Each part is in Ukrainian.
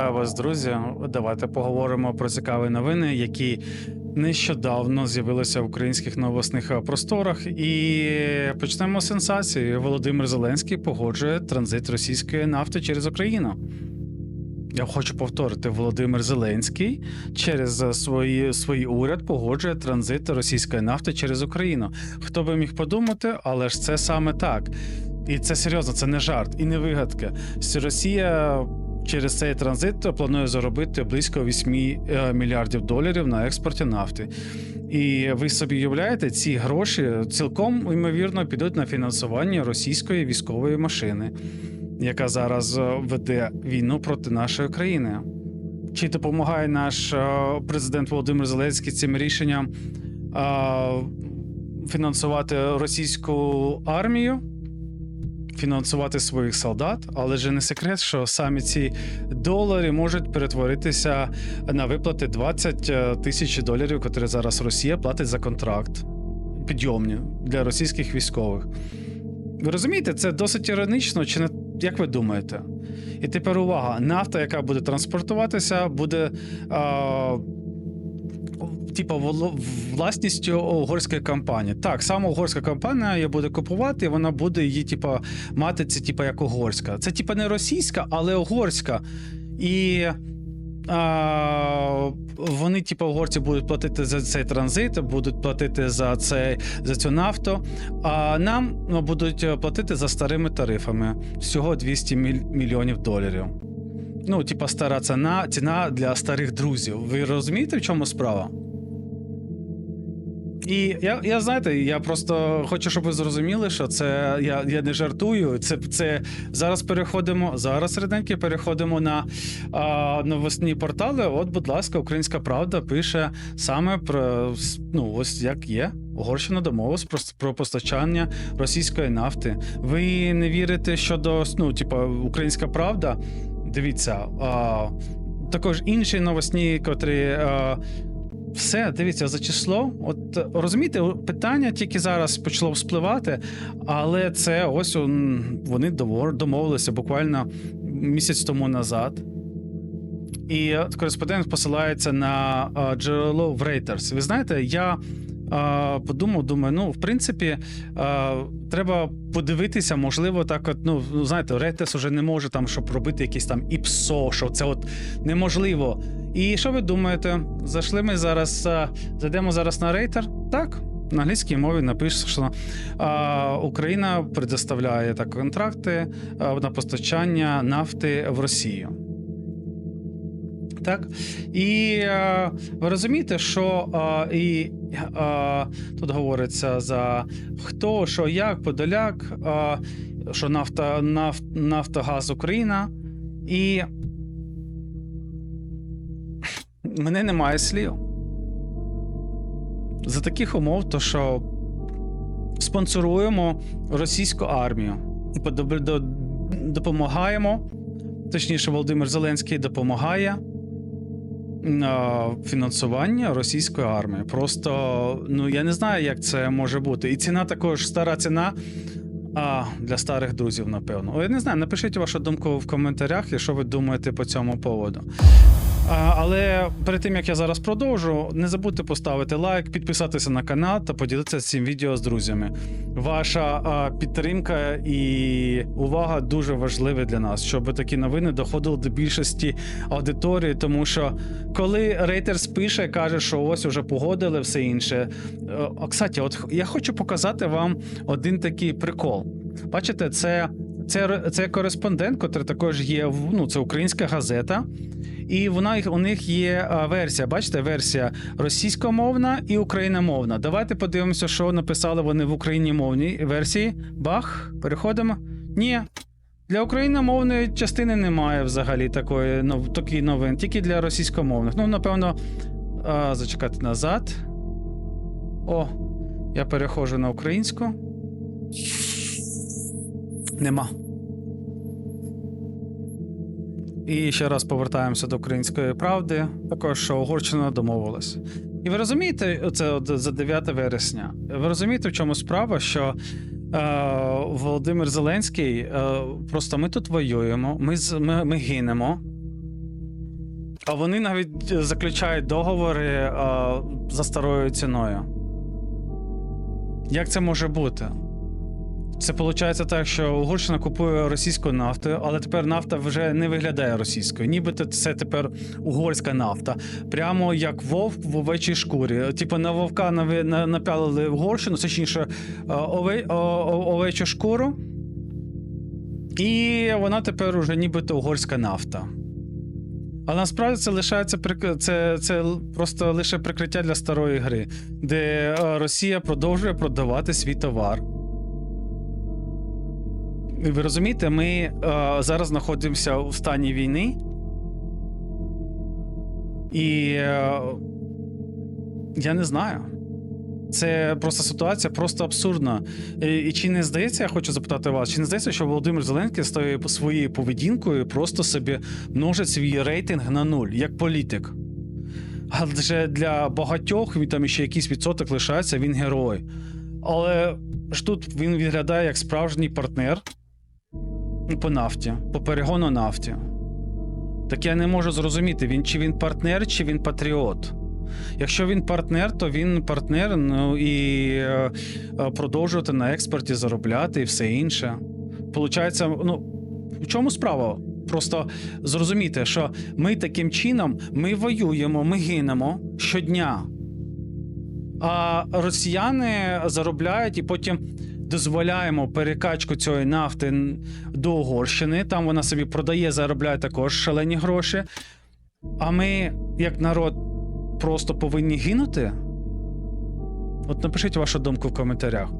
Вітаю вас, друзі. Давайте поговоримо про цікаві новини, які нещодавно з'явилися в українських новосних е, просторах. І почнемо з сенсації. Володимир Зеленський погоджує транзит російської нафти через Україну. Я хочу повторити: Володимир Зеленський через е, свої, свій уряд погоджує транзит російської нафти через Україну. Хто би міг подумати, але ж це саме так. І це серйозно, це не жарт і не вигадка. Росія через цей транзит планує заробити близько 8 е, мільярдів доларів на експорті нафти. І ви собі уявляєте, ці гроші цілком ймовірно підуть на фінансування російської військової машини, яка зараз е, веде війну проти нашої країни. Чи допомагає наш е, президент Володимир Зеленський цим рішенням фінансувати російську армію? Фінансувати своїх солдат, але ж не секрет, що самі ці долари можуть перетворитися на виплати 20 тисяч доларів, котрі зараз Росія платить за контракт підйомні для російських військових. Ви розумієте, це досить іронічно, чи не як ви думаєте? І тепер увага: нафта, яка буде транспортуватися, буде. А, Типа власністю угорської компанії. Так, саме угорська компанія її буде купувати, і вона буде її, типа, мати це, типа, як угорська. Це, типа, не російська, але угорська. І а, вони, типу, угорці будуть платити за цей транзит, будуть платити за цей, за цю нафту. А нам ну, будуть платити за старими тарифами всього 200 мільйонів доларів. Ну, типа, стара ціна, ціна для старих друзів. Ви розумієте, в чому справа? І я я знаєте, я просто хочу, щоб ви зрозуміли, що це я я не жартую. Це це зараз переходимо. Зараз реденьки переходимо на а, новосні портали. От, будь ласка, Українська Правда пише саме про ну ось як є. Угорщина домовилась про, про постачання російської нафти. Ви не вірите щодо ну, типу, Українська Правда? Дивіться, а, також інші новосні, котрі. А, все, дивіться, за число. От розумієте, питання тільки зараз почало вспливати, але це ось вони домовилися буквально місяць тому назад. І кореспондент посилається на джерело в Reuters. Ви знаєте, я подумав, думаю, ну, в принципі, треба подивитися, можливо, так, от, ну, знаєте, Reuters вже не може там, щоб робити якісь там іпсо, що це от неможливо. І що ви думаєте? Зайшли ми зараз, зайдемо зараз на рейтер? Так. На англійській мові напише, що а, Україна предоставляє так контракти а, на постачання нафти в Росію. Так? І а, ви розумієте, що а, і, а, тут говориться за хто, що, як, Подоляк, а, що нафта, наф, Нафтогаз Україна. І мене немає слів. За таких умов, то що спонсоруємо російську армію допомагаємо, точніше, Володимир Зеленський допомагає фінансування російської армії. Просто ну я не знаю, як це може бути. І ціна також стара ціна. А для старих друзів, напевно. Я не знаю, напишіть вашу думку в коментарях, якщо ви думаєте по цьому поводу. Але перед тим як я зараз продовжу, не забудьте поставити лайк, підписатися на канал та поділитися цим відео з друзями. Ваша підтримка і увага дуже важливі для нас, щоб такі новини доходили до більшості аудиторії. Тому що коли рейтерс пише, каже, що ось уже погодили все інше. Е, кстати, от я хочу показати вам один такий прикол. Бачите, це це, це кореспондент, який також є ну, це українська газета. І вона у них є версія. Бачите, версія російськомовна і україномовна. Давайте подивимося, що написали вони в україномовній версії. Бах, переходимо. Ні. Для україномовної частини немає взагалі такої ну, такої новин, тільки для російськомовних. Ну, напевно, а, зачекати назад. О, я переходжу на українську. Нема. І ще раз повертаємося до української правди. Також що Угорщина домовилась. І ви розумієте, це за 9 вересня. Ви розумієте, в чому справа? Що е, Володимир Зеленський е, просто ми тут воюємо, ми ми, ми гинемо. А вони навіть заключають договори е, за старою ціною. Як це може бути? Це виходить так, що Угорщина купує російську нафту, але тепер нафта вже не виглядає російською. Нібито це тепер угорська нафта. Прямо як вовк в овечій шкурі. Типу на вовка напялили Угорщину, точніше, е, ове, овечу шкуру. І вона тепер уже нібито угорська нафта. Але насправді це лишається це, це просто лише прикриття для старої гри, де е, Росія продовжує продавати свій товар. Ви розумієте, ми е, зараз знаходимося у стані війни. І е, я не знаю. Це просто ситуація просто абсурдна. І, і чи не здається, я хочу запитати вас, чи не здається, що Володимир Зеленський своєю своєю поведінкою просто собі множить свій рейтинг на нуль, як політик? Адже для багатьох він там ще якийсь відсоток лишається, він герой. Але ж тут він виглядає як справжній партнер по нафті, по перегону нафті. Так я не можу зрозуміти, він чи він партнер, чи він патріот. Якщо він партнер, то він партнер, ну і е, е, продовжувати на експорті заробляти і все інше. Получається, ну в чому справа? Просто зрозумійте, що ми таким чином ми воюємо, ми гинемо щодня. А росіяни заробляють і потім дозволяємо перекачку цієї нафти до Угорщини. Там вона собі продає, заробляє також шалені гроші. А ми, як народ, просто повинні гинути? От напишіть вашу думку в коментарях.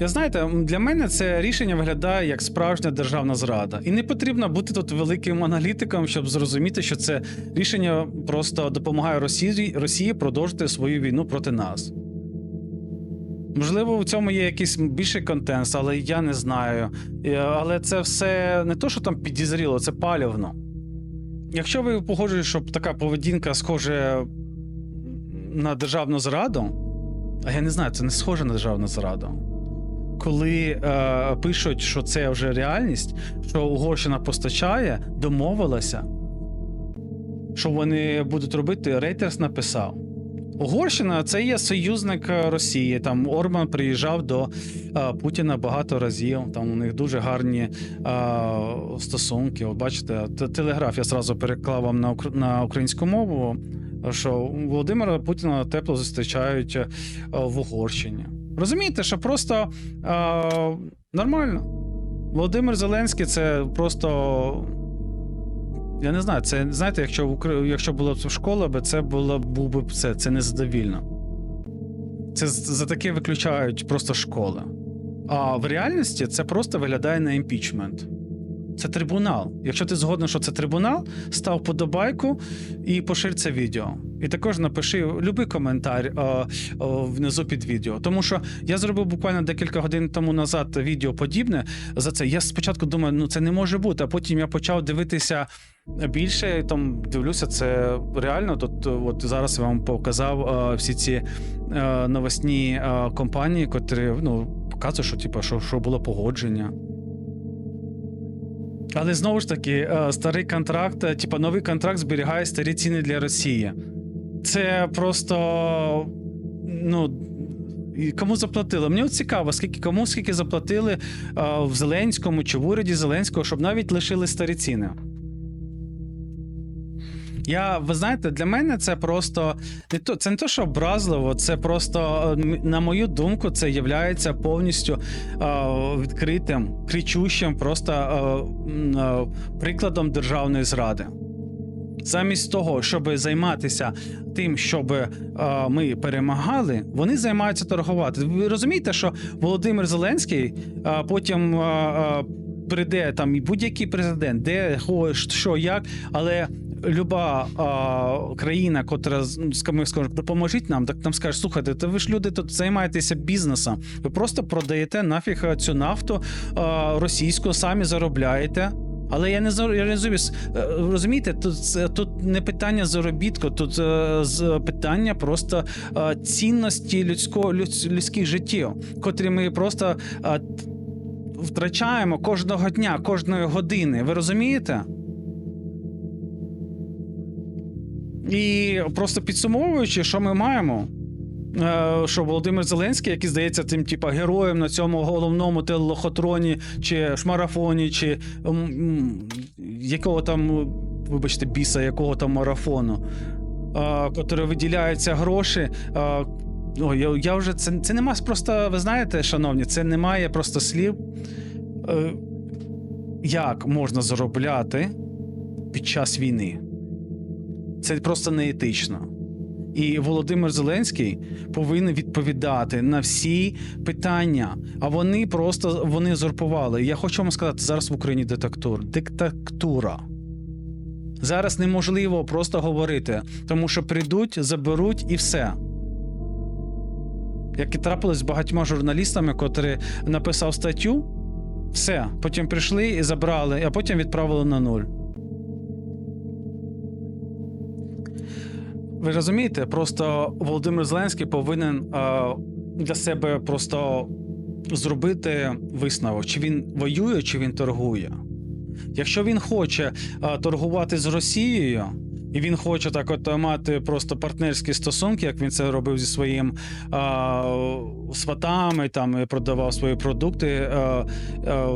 Я знаєте, для мене це рішення виглядає як справжня державна зрада. І не потрібно бути тут великим аналітиком, щоб зрозуміти, що це рішення просто допомагає Росії, Росії продовжити свою війну проти нас. Можливо, в цьому є якийсь більший контент, але я не знаю. Але це все не то, що там підізріло, це палівно. Якщо ви погоджуєте, що така поведінка схожа на державну зраду, а я не знаю, це не схоже на державну зраду. Коли е, пишуть, що це вже реальність, що Угорщина постачає, домовилася, що вони будуть робити, Рейтерс написав. Угорщина це є союзник е, Росії. Там Орбан приїжджав до е, Путіна багато разів. Там у них дуже гарні е, стосунки. От бачите, телеграф я зразу переклав вам на, на українську мову. Що Володимира Путіна тепло зустрічають в Угорщині. Розумієте, що просто е, нормально. Володимир Зеленський це просто. Я не знаю, це знаєте, якщо в Укра... якщо була б школа, би це було був би це, це незадовільно. Це за таке виключають просто школи. А в реальності це просто виглядає на імпічмент. Це трибунал. Якщо ти згоден, що це трибунал, став подобайку і поширь це відео. І також напиши любий коментар о, о, внизу під відео. Тому що я зробив буквально декілька годин тому назад відео подібне за це. Я спочатку думаю, ну це не може бути. А потім я почав дивитися більше. Там дивлюся, це реально. Тут от зараз я вам показав е, всі ці е, новосні е, компанії, котрі ну, показують, що, типу, що, що було погодження. Але знову ж таки, е, старий контракт, е, типу, новий контракт зберігає старі ціни для Росії. Це просто. Ну. і Кому заплатили? Мені цікаво, скільки кому скільки заплатили е, в Зеленському чи в уряді Зеленського, щоб навіть лишили старі ціни. Я, ви знаєте, для мене це просто не то, це не то, що образливо, це просто, е, на мою думку, це є повністю е, відкритим, кричущим, просто е, прикладом державної зради. Замість того, щоб займатися тим, щоб е, ми перемагали, вони займаються торгувати. Ви розумієте, що Володимир Зеленський е, потім е, прийде там і будь-який президент, де що, як, але люба а, країна, котра ну, ми скажемо, допоможіть нам, так нам скаже, слухайте, то ви ж люди тут займаєтеся бізнесом. Ви просто продаєте нафіг цю нафту а, російську, самі заробляєте. Але я не я розумію, е, розумієте, тут, тут не питання заробітку, тут е, питання просто цінності людського людсь- людських життів, котрі ми просто втрачаємо кожного дня, кожної години. Ви розумієте? І просто підсумовуючи, що ми маємо. е, Що Володимир Зеленський, який здається тим, типа, героєм на цьому головному телелохотроні, чи шмарафоні, чи якого там, вибачте, біса, якого там марафону, е, котрий виділяються гроші. е, Ой, я, я вже це, це нема просто, ви знаєте, шановні, це немає просто слів. Як можна заробляти під час війни? Це просто неетично. І Володимир Зеленський повинен відповідати на всі питання. А вони просто вони зорпували. Я хочу вам сказати, зараз в Україні диктатура. Диктатура. Зараз неможливо просто говорити, тому що прийдуть, заберуть і все. Як і трапилось з багатьма журналістами, котрі написав статтю, все, потім прийшли і забрали, а потім відправили на нуль. Ви розумієте, просто Володимир Зеленський повинен е, для себе просто зробити висновок, чи він воює, чи він торгує. Якщо він хоче е, торгувати з Росією, і він хоче так от мати просто партнерські стосунки, як він це робив зі своїм е, сватами, там і продавав свої продукти. Е, е,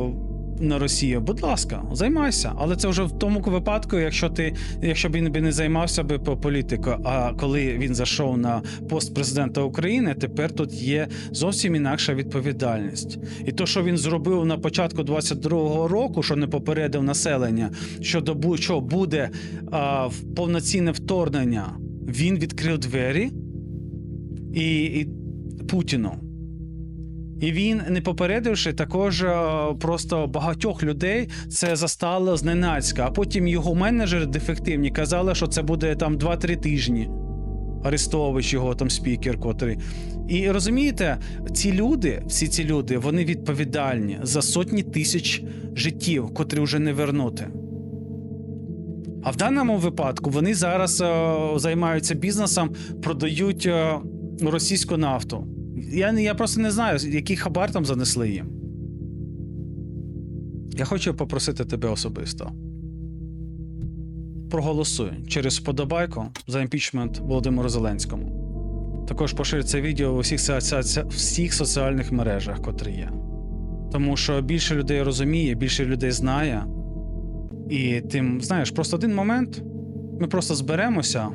на Росію, будь ласка, займайся, але це вже в тому випадку, якщо ти, якщо б він би не займався би по політику. А коли він зайшов на пост президента України, тепер тут є зовсім інакша відповідальність. І то, що він зробив на початку 22-го року, що не попередив населення, що до що буде а, повноцінне вторгнення, він відкрив двері і, і Путіну. І він, не попередивши, також е, просто багатьох людей це застало зненацька. А потім його менеджери дефективні казали, що це буде там 2-3 тижні. Арестович, його там спікер, котрий. І розумієте, ці люди, всі ці люди, вони відповідальні за сотні тисяч життів, котрі вже не вернути. А в даному випадку вони зараз е, займаються бізнесом, продають е, російську нафту. Я, я просто не знаю, який хабар там занесли їм. Я хочу попросити тебе особисто. Проголосуй через вподобайку за імпічмент Володимиру Зеленському. Також поширь це відео у всіх, всіх соціальних мережах, котрі є. Тому що більше людей розуміє, більше людей знає. І тим, знаєш, просто один момент ми просто зберемося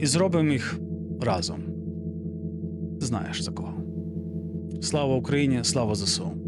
і зробимо їх разом. Знаєш за кого. Слава Україні, слава ЗСУ.